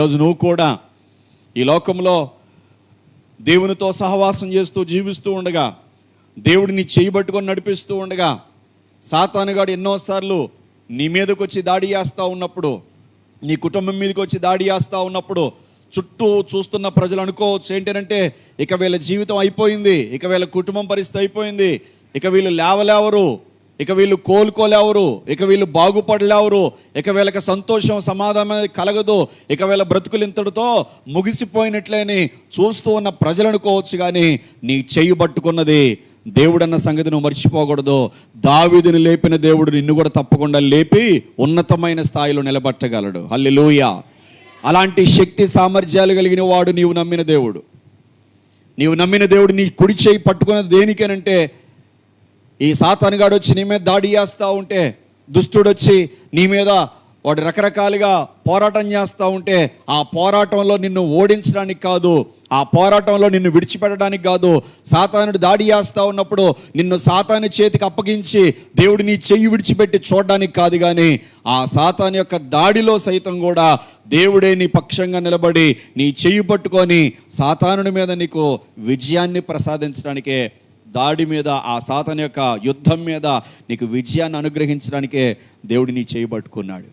ఈరోజు నువ్వు కూడా ఈ లోకంలో దేవునితో సహవాసం చేస్తూ జీవిస్తూ ఉండగా దేవుడిని చేయబట్టుకొని నడిపిస్తూ ఉండగా సాతానుగాడు ఎన్నోసార్లు నీ మీదకి వచ్చి దాడి చేస్తూ ఉన్నప్పుడు నీ కుటుంబం మీదకి వచ్చి దాడి చేస్తూ ఉన్నప్పుడు చుట్టూ చూస్తున్న ప్రజలు అనుకోవచ్చు ఏంటంటే ఇక వీళ్ళ జీవితం అయిపోయింది ఇక వీళ్ళ కుటుంబం పరిస్థితి అయిపోయింది ఇక వీళ్ళు లేవలేవరు. ఇక వీళ్ళు కోలుకోలేవరు ఇక వీళ్ళు బాగుపడలేవరు ఇక వీళ్ళకి సంతోషం సమాధానం అనేది కలగదు ఇక వీళ్ళ బ్రతుకులు ఇంతటితో ముగిసిపోయినట్లేని చూస్తూ ఉన్న ప్రజలు అనుకోవచ్చు కానీ నీ చెయ్యి పట్టుకున్నది దేవుడన్న సంగతి నువ్వు మర్చిపోకూడదు. దావిదిని లేపిన దేవుడు నిన్ను కూడా తప్పకుండా లేపి ఉన్నతమైన స్థాయిలో నిలబట్టగలడు. హల్లెలూయా. అలాంటి శక్తి సామర్థ్యాలు కలిగిన వాడు నీవు నమ్మిన దేవుడు. నీవు నమ్మిన దేవుడు నీ కుడి చేయి పట్టుకున్నది దేనికేనంటే ఈ సాతానుగాడు వచ్చి నీ మీద దాడి చేస్తూ ఉంటే దుష్టుడు వచ్చి నీ మీద వాడు రకరకాలుగా పోరాటం చేస్తూ ఉంటే ఆ పోరాటంలో నిన్ను ఓడించడానికి కాదు ఆ పోరాటంలో నిన్ను విడిచిపెట్టడానికి కాదు సాతానుడు దాడి చేస్తూ ఉన్నప్పుడు నిన్ను సాతాను చేతికి అప్పగించి దేవుడు నీ చెయ్యి విడిచిపెట్టి చూడడానికి కాదు కానీ ఆ సాతాను యొక్క దాడిలో సైతం కూడా దేవుడే నీ పక్షంగా నిలబడి నీ చెయ్యి పట్టుకొని సాతానుడి మీద నీకు విజయాన్ని ప్రసాదించడానికే దాడి మీద ఆ సాతన యొక్క యుద్ధం మీద నీకు విజయాన్ని అనుగ్రహించడానికే దేవుడిని చేయబట్టుకున్నాడు